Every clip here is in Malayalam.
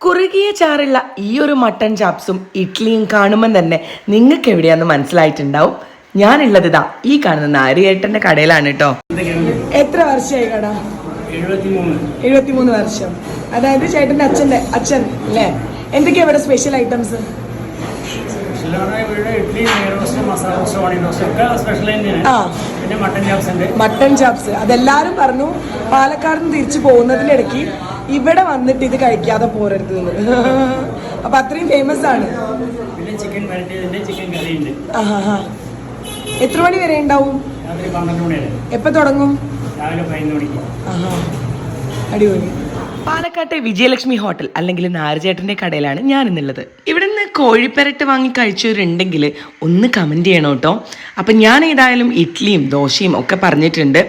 കുറുകിയ ചാറുള്ള ഈ ഒരു മട്ടൻ ചാപ്സും ഇഡ്ഡലിയും കാണുമ്പോൾ തന്നെ നിങ്ങൾക്ക് എവിടെയാന്ന് മനസ്സിലായിട്ടുണ്ടാവും. ഞാനുള്ളത് ഇതാ ഈ കാണുന്ന നാരിയേട്ടന്റെ കടയിലാണ് കേട്ടോ എത്ര വർഷമായി കട? എഴുപത്തിമൂന്ന്. വർഷം. അതായത് ചേട്ടന്റെ അച്ഛന്റെ അച്ഛൻ അല്ലേ? എന്തൊക്കെയാ ഇവിടെ സ്പെഷ്യൽ ഐറ്റംസ് മട്ടൻ ചാപ്സ് ഉണ്ട്. Mutton chops. അതെല്ലാരും പറഞ്ഞു പാലക്കാട് നിന്ന് തിരിച്ചു പോകുന്നതിന്റെ ഇടയ്ക്ക് ഇവിടെ വന്നിട്ട് ഇത് കഴിക്കാതെ പോരരുത് എന്ന്. അപ്പൊ അത്രയും ഫേമസ് ആണ്. പിന്നെ ചിക്കൻ വരട്ടിയതിന്റെ ചിക്കൻ കറി ആഹാ. എത്ര മണി വരെ ഉണ്ടാവും? രാത്രി പന്ത്രണ്ട് മണി വരെ എപ്പോ തുടങ്ങും. അടിപൊളി. പാലക്കാട്ടെ വിജയലക്ഷ്മി ഹോട്ടൽ അല്ലെങ്കിൽ നാരചേട്ടന്റെ കടയിലാണ് ഞാൻ ഇന്നുള്ളത് ഇവിടെ കോഴിപ്പെരട്ട് വാങ്ങി കഴിച്ചവരുണ്ടെങ്കിൽ ഒന്ന് കമന്റ് ചെയ്യണം കേട്ടോ. അപ്പം ഞാൻ ഏതായാലും ഇഡ്ഡലിയും ദോശയും ഒക്കെ പറഞ്ഞിട്ടുണ്ട്.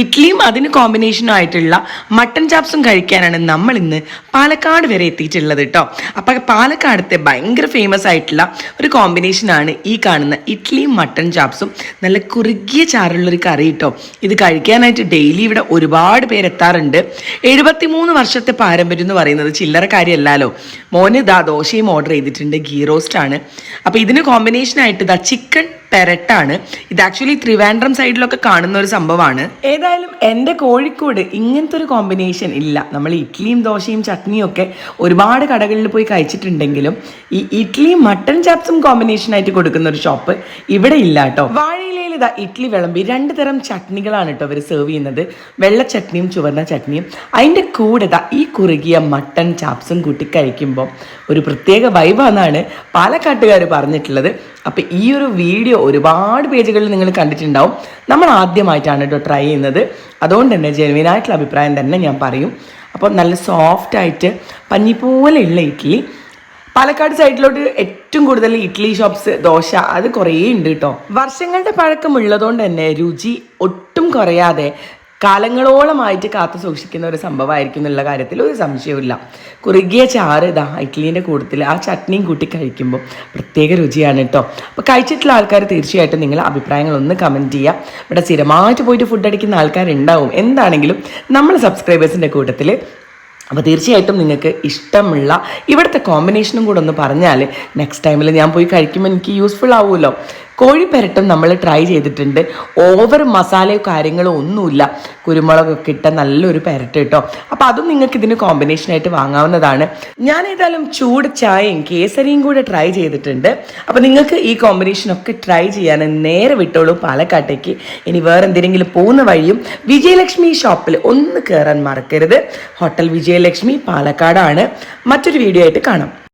ഇഡ്ഡലിയും അതിന് കോമ്പിനേഷനും ആയിട്ടുള്ള മട്ടൻ ചാപ്സും കഴിക്കാനാണ് നമ്മൾ ഇന്ന് പാലക്കാട് വരെ എത്തിയിട്ടുള്ളത് കേട്ടോ. അപ്പം പാലക്കാടത്തെ ഭയങ്കര ഫേമസ് ആയിട്ടുള്ള ഒരു കോമ്പിനേഷനാണ് ഈ കാണുന്ന ഇഡ്ഡലിയും മട്ടൻ ചാപ്സും നല്ല കുറുകിയ ചാറുള്ളൊരു കറി കേട്ടോ. ഇത് കഴിക്കാനായിട്ട് ഡെയിലി ഇവിടെ ഒരുപാട് പേര് എത്താറുണ്ട്. എഴുപത്തിമൂന്ന് വർഷത്തെ പാരമ്പര്യം എന്ന് പറയുന്നത് ചില്ലറ കാര്യമല്ലല്ലോ. മോന് ദാ ദോശയും ഓർഡർ ചെയ്തിട്ടുണ്ട്. ഗീ റോസ്റ്റ് ആണ്. അപ്പോൾ ഇതിന് കോമ്പിനേഷനായിട്ട് ഇതാ ചിക്കൻ പെരട്ടാണ്. ഇത് ആക്ച്വലി ത്രിവാൻഡ്രം സൈഡിലൊക്കെ കാണുന്ന ഒരു സംഭവമാണ്. ഏതായാലും എന്റെ കോഴിക്കോട് ഇങ്ങനത്തെ ഒരു കോമ്പിനേഷൻ ഇല്ല. നമ്മൾ ഇഡ്ഡലിയും ദോശയും ചട്നിയും ഒക്കെ ഒരുപാട് കടകളിൽ പോയി കഴിച്ചിട്ടുണ്ടെങ്കിലും ഈ ഇഡ്ഡലിയും മട്ടൻ ചാപ്സും കോമ്പിനേഷൻ ആയിട്ട് കൊടുക്കുന്ന ഒരു ഷോപ്പ് ഇവിടെ ഇല്ല കേട്ടോ. ഇതാ ഇഡ്ഡലി വിളമ്പി രണ്ട് തരം ചട്നികളാണ് കേട്ടോ അവർ സെർവ് ചെയ്യുന്നത്. വെള്ള ചട്നിയും ചുവന്ന ചട്നിയും. അതിന്റെ കൂടെ ഇതാ ഈ കുറുകിയ മട്ടൺ ചാപ്സും കൂട്ടി കഴിക്കുമ്പോൾ ഒരു പ്രത്യേക വൈബാന്നാണ് പാലക്കാട്ടുകാർ പറഞ്ഞിട്ടുള്ളത്. അപ്പോൾ ഈ ഒരു വീഡിയോ ഒരുപാട് പേജുകളിൽ നിങ്ങൾ കണ്ടിട്ടുണ്ടാവും. നമ്മൾ ആദ്യമായിട്ടാണ് കേട്ടോ ട്രൈ ചെയ്യുന്നത്. അതുകൊണ്ട് തന്നെ ജെനുവിനായിട്ടുള്ള അഭിപ്രായം തന്നെ ഞാൻ പറയും. അപ്പോൾ നല്ല സോഫ്റ്റായിട്ട് പഞ്ഞി പോലെയുള്ള ഇഡ്ഡലി പാലക്കാട് സൈഡിലോട്ട് ഏറ്റവും കൂടുതൽ ഇഡ്ഡലി ഷോപ്സ് ദോശ അത് കുറേ ഉണ്ട് കേട്ടോ. വർഷങ്ങളുടെ പഴക്കമുള്ളതുകൊണ്ട് തന്നെ രുചി ഒട്ടും കുറയാതെ കാലങ്ങളോളമായിട്ട് കാത്തു സൂക്ഷിക്കുന്ന ഒരു സംഭവമായിരിക്കും എന്നുള്ള കാര്യത്തിൽ ഒരു സംശയമില്ല കുറുകിയ ചാറ് ഇതാ ഇഡ്ഡലീന്റെ കൂട്ടത്തിൽ ആ ചട്നിയും കൂട്ടി കഴിക്കുമ്പോൾ പ്രത്യേക രുചിയാണ് കേട്ടോ. അപ്പോൾ കഴിച്ചിട്ടുള്ള ആൾക്കാർ തീർച്ചയായിട്ടും നിങ്ങൾ അഭിപ്രായങ്ങളൊന്ന് കമന്റ് ചെയ്യുക. ഇവിടെ സ്ഥിരമായിട്ട് പോയിട്ട് ഫുഡ് അടിക്കുന്ന ആൾക്കാരുണ്ടാവും. എന്താണെങ്കിലും നമ്മൾ സബ്സ്ക്രൈബേഴ്സിന്റെ കൂട്ടത്തിൽ അപ്പോൾ തീർച്ചയായിട്ടും നിങ്ങൾക്ക് ഇഷ്ടമുള്ള ഇവിടുത്തെ കോമ്പിനേഷനും കൂടെ ഒന്ന് പറഞ്ഞാൽ നെക്സ്റ്റ് ടൈമിൽ ഞാൻ പോയി കഴിക്കുമ്പോൾ എനിക്ക് യൂസ്ഫുൾ ആവുമല്ലോ. കോഴിപ്പെരട്ടും നമ്മൾ ട്രൈ ചെയ്തിട്ടുണ്ട്. ഓവർ മസാലയോ കാര്യങ്ങളോ ഒന്നുമില്ല. കുരുമുളകൊക്കെ ഇട്ട നല്ലൊരു പെരട്ട് കേട്ടോ. അപ്പോൾ അതും നിങ്ങൾക്ക് ഇതിന് കോമ്പിനേഷനായിട്ട് വാങ്ങാവുന്നതാണ്. ഞാൻ ഏതായാലും ചൂട് ചായയും കേസരിയും കൂടെ ട്രൈ ചെയ്തിട്ടുണ്ട്. അപ്പോൾ നിങ്ങൾക്ക് ഈ കോമ്പിനേഷനൊക്കെ ട്രൈ ചെയ്യാൻ നേരെ വിട്ടോളൂ പാലക്കാട്ടേക്ക്. ഇനി വേറെ എന്തെങ്കിലും പോകുന്ന വഴിയും വിജയലക്ഷ്മി ഷോപ്പിൽ ഒന്ന് കയറാൻ മറക്കരുത്. ഹോട്ടൽ വിജയലക്ഷ്മി പാലക്കാടാണ്. മറ്റൊരു വീഡിയോ ആയിട്ട് കാണാം.